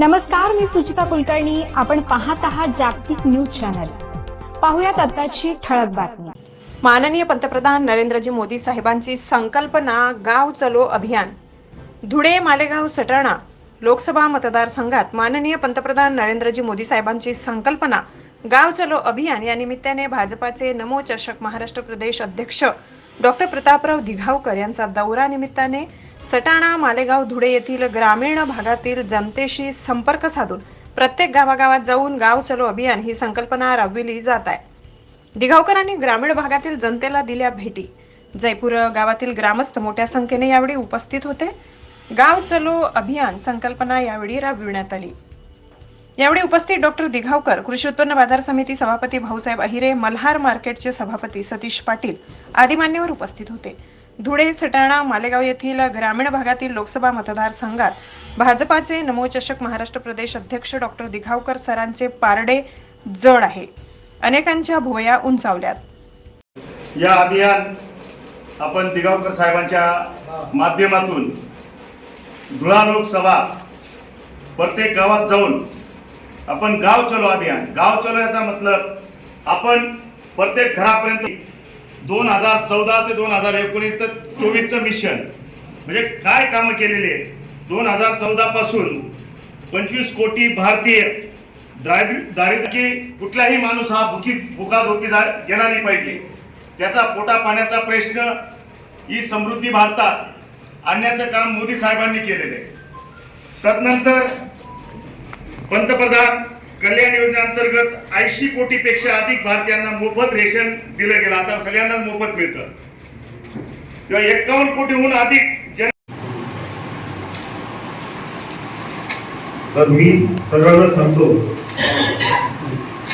नमस्कार मी सुचिता कुलकर्णी. आपण पाहत आहात जागतिक न्यूज चॅनल. पाहुयात आताची ठळक बातमी. माननीय पंतप्रधान नरेंद्रजी मोदी साहेबांची संकल्पना गाव चलो अभियान. धुळे मालेगाव सटाणा लोकसभा मतदारसंघात माननीय पंतप्रधान नरेंद्रजी मोदी साहेबांची संकल्पना गाव चलो अभियान या निमित्ताने भाजपाचे नमो चषक महाराष्ट्र प्रदेश अध्यक्ष डॉक्टर प्रतापराव दिघावकर यांचा दौरा निमित्ताने सटाणा मालेगाव धुळे येथील ग्रामीण भागातील जनतेशी संपर्क साधून प्रत्येक गावागावात जाऊन गाव चलो अभियान ही संकल्पना राबविली जात आहे. दिघावकरांनी ग्रामीण भागातील जनतेला दिल्या भेटी. जयपूर गावातील ग्रामस्थ मोठ्या संख्येने यावेळी उपस्थित होते. गाव चलो अभियान संकल्पना यावेळी राबविण्यात आली. यावेळी उपस्थित डॉक्टर दिघावकर कृषी उत्पन्न बाजार समिती सभापती भाऊसाहेब अहिरे मल्हार मार्केटचे सभापती सतीश पाटील आदी मान्यवर उपस्थित होते. धुळे सटाणा मालेगाव येथील ग्रामीण भागातील लोकसभा मतदारसंघात भाजपाचे नमोचषक महाराष्ट्र प्रदेश अध्यक्ष डॉक्टर दिघावकर सरांचे पारडे जड आहे. अनेकांच्या भुवया उंचावल्यात. या अभियान आपण दिगावकर साहेबांच्या माध्यमातून धुळा लोकसभा प्रत्येक गावात जाऊन आपण गाव चलो अभियान. गाव चलो याचा मतलब आपण प्रत्येक घरापर्यंत दोन हजार चौदा ते दोन हजार एकोणीस ते चोवीसचं मिशन. म्हणजे काय कामं केलेली आहेत? दोन हजार चौदापासून पंचवीस कोटी भारतीय दारिद्र्य दारिद्र्य की कुठलाही माणूस हा भुकी भुका झोपी जा गेला नाही पाहिजे. त्याचा पोटा पाण्याचा प्रश्न ही समृद्धी भारतात आणण्याचं काम मोदी साहेबांनी केलेलं आहे. तदनंतर पंतप्रधान कल्याण योजनेअंतर्गत ऐंशी कोटीपेक्षा अधिक भारतीयांना मोफत रेशन दिलं गेलं. आता सगळ्यांनाच मोफत मिळतं. तेव्हा एकावन्न कोटीहून अधिक जन तर मी सगळ्यांना सांगतो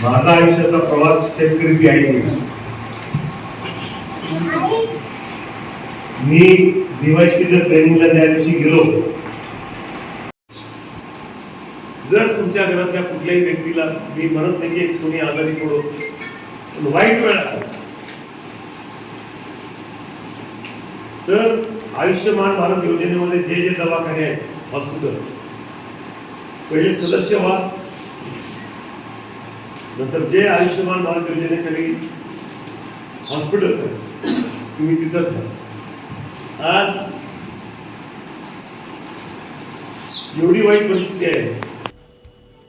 माझा आयुष्याचा प्रवास शेतकरी ती आहे मी डीवायसपीच्या ट्रेनिंगला ज्या दिवशी गेलो जर तुमच्या घरातल्या कुठल्याही व्यक्तीला मी म्हणत नाही की कोणी आजारी पडो पण वाईट वेळ तर आयुष्यमान भारत योजनेमध्ये जे जे दवाखाने आहेत हॉस्पिटल पहिले सदस्य व्हा नंतर जे आयुष्यमान भारत योजनेखाली हॉस्पिटल्स आहेत तुम्ही तिथंच जा. आज एवढी वाईट परिस्थिती आहे.